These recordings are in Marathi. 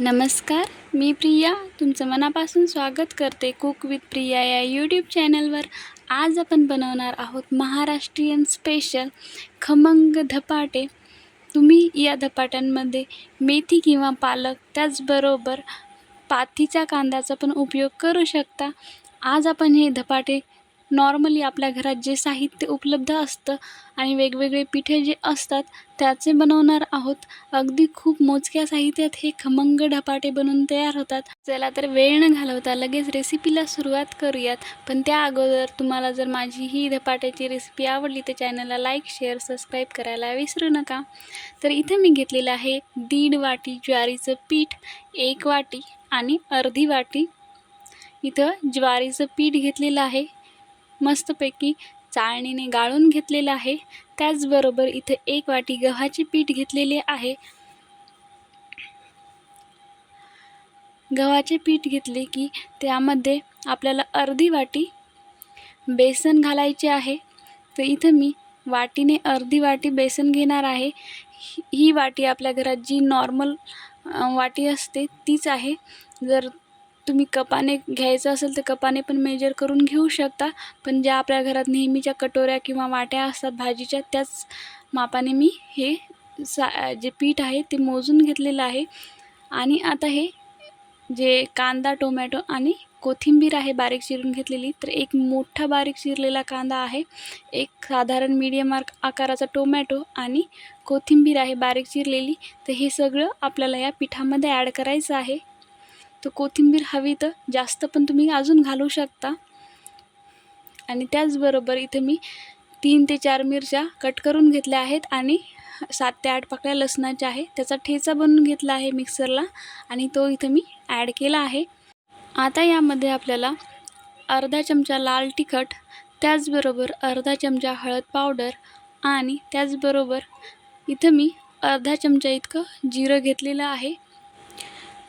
नमस्कार मी प्रिया. तुमचं मनापासून स्वागत करते कुक विथ प्रिया या यूट्यूब चॅनलवर आज आपण बनवणार आहोत महाराष्ट्रीयन स्पेशल खमंग धपाटे. तुम्ही या धपाट्यांमध्ये मेथी किंवा पालक त्याचबरोबर पाथीच्या कांद्याचा पण उपयोग करू शकता. आज आपण हे धपाटे नॉर्मली आपल्या घरात जे साहित्य उपलब्ध असतं आणि वेगवेगळे पिठे जे असतात त्याचे बनवणार आहोत. अगदी खूप मोजक्या साहित्यात हे खमंग ढपाटे बनवून तयार होतात. चला तर वेळ न घालवता लगेच रेसिपीला सुरुवात करूयात. पण त्या अगोदर तुम्हाला जर माझी ही धपाट्याची रेसिपी आवडली तर चॅनलला लाईक शेअर सबस्क्राईब करायला विसरू नका. तर इथं मी घेतलेलं आहे दीड वाटी ज्वारीचं पीठ एक वाटी आणि अर्धी वाटी. इथं ज्वारीचं पीठ घेतलेलं आहे. मस्तपैकी चाळणीने गाळून घेतलेलं आहे. त्याचबरोबर इथे एक वाटी गव्हाचे पीठ घेतलेले आहे. गव्हाचे पीठ घेतले की त्यामध्ये आपल्याला अर्धी वाटी बेसन घालायचे आहे. तर इथं मी वाटीने अर्धी वाटी बेसन घेणार आहे. ही ही वाटी आपल्या घरात जी नॉर्मल वाटी असते तीच आहे. जर तुम्ही कपाने घ्यायचं असेल तर कपाने पण मेजर करून घेऊ शकता. पण ज्या आपल्या घरात नेहमीच्या कटोऱ्या किंवा वाट्या असतात भाजीच्या त्याच मापाने मी हे सा जे पीठ आहे ते मोजून घेतलेलं आहे. आणि आता हे जे कांदा टोमॅटो आणि कोथिंबीर आहे बारीक चिरून घेतलेली तर एक मोठा बारीक चिरलेला कांदा आहे. एक साधारण मीडियम आर आकाराचा टोमॅटो आणि कोथिंबीर आहे बारीक चिरलेली. तर हे सगळं आपल्याला या पिठामध्ये ॲड करायचं आहे. तर कोथिंबीर हवी तर जास्त पण तुम्ही अजून घालू शकता. आणि त्याचबरोबर इथे मी तीन ते चार मिरच्या कट करून घेतल्या आहेत आणि सात ते आठ पाकळ्या लसणाच्या आहे. त्याचा ठेचा बनवून घेतला आहे मिक्सरला आणि तो इथं मी ॲड केला आहे. आता यामध्ये आपल्याला अर्धा चमचा लाल तिखट त्याचबरोबर अर्धा चमचा हळद पावडर आणि त्याचबरोबर इथं मी अर्धा चमचा इतकं जिरं घेतलेलं आहे.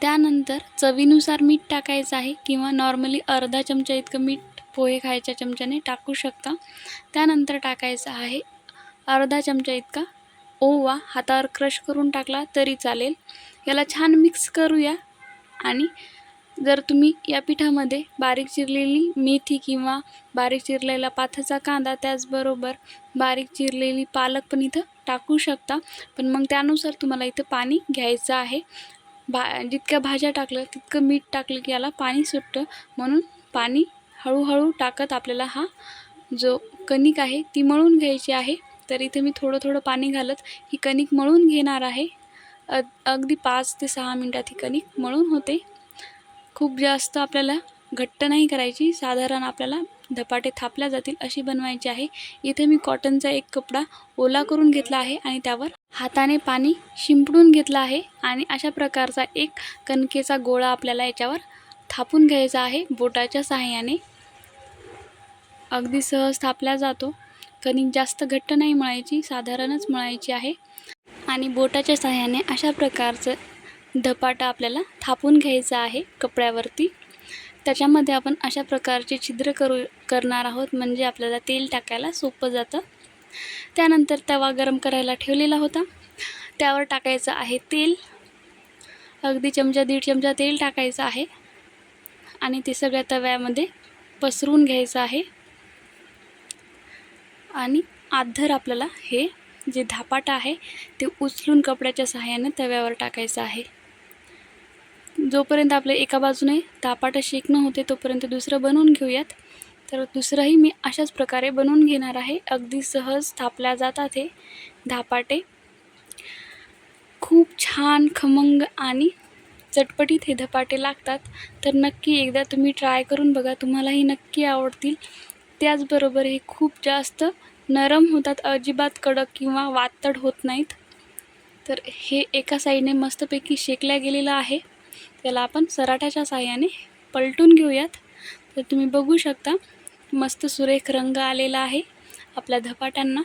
त्यानंतर चवीनुसार मीठ टाकायचं आहे किंवा नॉर्मली अर्धा चमचा इतकं मीठ पोहे खायच्या चमच्याने टाकू शकता. त्यानंतर टाकायचं आहे अर्धा चमचा इतका ओवा हातावर क्रश करून टाकला तरी चालेल. याला छान मिक्स करूया आणि जर तुम्ही या पिठामध्ये बारीक चिरलेली मेथी किंवा बारीक चिरलेला पाथाचा कांदा त्याचबरोबर बारीक चिरलेली पालक पण इथं टाकू शकता. पण मग त्यानुसार तुम्हाला इथं पाणी घ्यायचं आहे. भा जितक्या भाज्या टाकलं तितकं मीठ टाकलं की याला पाणी सुटतं. म्हणून पाणी हळूहळू टाकत आपल्याला हा जो कणिक आहे ती मळून घ्यायची आहे. तर इथे मी थोडं थोडं पाणी घालत ही कणिक मळून घेणार आहे. अ अगदी पाच ते सहा मिनटात ही कणिक मळून होते. खूप जास्त आपल्याला घट्ट नाही करायची. साधारण आपल्याला धपाटे थापल्या जातील अशी बनवायची आहे. इथे मी कॉटनचा एक कपडा ओला करून घेतला आहे आणि त्यावर हाताने पाणी शिंपडून घेतलं आहे आणि अशा प्रकारचा एक कणकेचा गोळा आपल्याला याच्यावर थापून घ्यायचा आहे. बोटाच्या सहाय्याने. अगदी सहज थापला जातो. कणिक जास्त घट्ट नाही मळायची साधारणच मळायची आहे. आणि बोटाच्या सहाय्याने अशा प्रकारचं धपाटा आपल्याला थापून घ्यायचा आहे कपड्यावरती. त्याच्यामध्ये आपण अशा प्रकारचे छिद्र करू करणार आहोत. म्हणजे आपल्याला तेल टाकायला सोपं जातं. त्यानंतर तवा गरम करायला ठेवलेला होता. त्यावर टाकायचं आहे तेल. अगदी चमचा दीड चमचा तेल टाकायचं आहे. आणि ते सगळ्या तव्यामध्ये पसरून घ्यायचं आहे. आणि आधर आपल्याला हे जे धापाटा आहे ते उचलून कपड्याच्या सहाय्याने तव्यावर टाकायचं आहे. जोपर्यंत आपले एका बाजूने धापाटा शेकणं होते तोपर्यंत दुसरं बनवून घेऊयात. तर दुसरंही मी अशाच प्रकारे बनवून घेणार आहे. अगदी सहज थापल्या जातात हे धापाटे. खूप छान खमंग आणि चटपटीत हे धपाटे लागतात. तर नक्की एकदा तुम्ही ट्राय करून बघा तुम्हालाही नक्की आवडतील. त्याचबरोबर हे खूप जास्त नरम होतात अजिबात कडक किंवा वातड होत नाहीत. तर हे एका साईडने मस्तपैकी शेकल्या गेलेलं आहे. त्याला आपण सराठ्याच्या साह्याने पलटून घेऊयात. तर तुम्ही बघू शकता मस्त सुरेख रंग आलेला आहे आपल्या धपाट्यांना.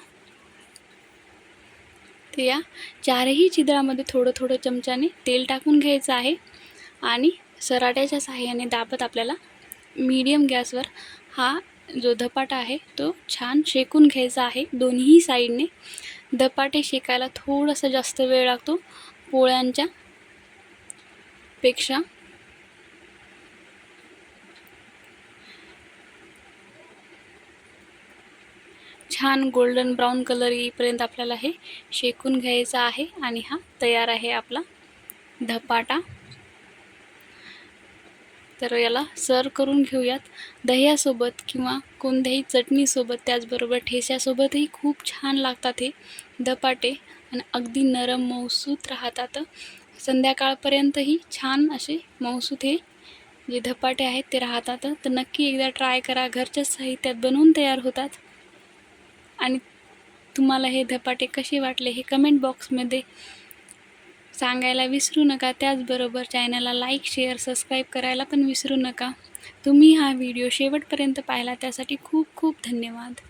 तर या चारही छिद्रामध्ये थोडं थोडं चमच्याने तेल टाकून घ्यायचं आहे आणि सराट्याच्या साह्याने दाबत आपल्याला मीडियम गॅसवर हा जो धपाटा आहे तो छान शेकून घ्यायचा आहे दोन्ही साईडने धपाटे शेकायला थोडंसं जास्त वेळ लागतो पोळ्यांच्या. पेक्षा? छान गोल्डन ब्राऊन कलर येईपर्यंत आपल्याला हे शेकून घ्यायचं आहे आणि हा तयार आहे आपला धपाटा. तर याला सर्व करून घेऊयात. दह्यासोबत किंवा कोणत्याही चटणीसोबत त्याचबरोबर ठेस्यासोबतही खूप छान लागतात हे धपाटे. आणि अगदी नरम मऊसूत राहतात. संध्याकाळपर्यंतही छान असे मऊसूत हे जे धपाटे आहेत ते राहतात. तर नक्की एकदा ट्राय करा. घरच्या साहित्यात बनवून तयार होतात. आणि तुम्हाला हे धपाटे कसे वाटले हे कमेंट बॉक्समध्ये सांगायला विसरू नका. त्याचबरोबर चॅनलला लाईक शेअर सबस्क्राईब करायला पण विसरू नका. तुम्ही हा व्हिडिओ शेवटपर्यंत पाहिला त्यासाठी खूप खूप धन्यवाद.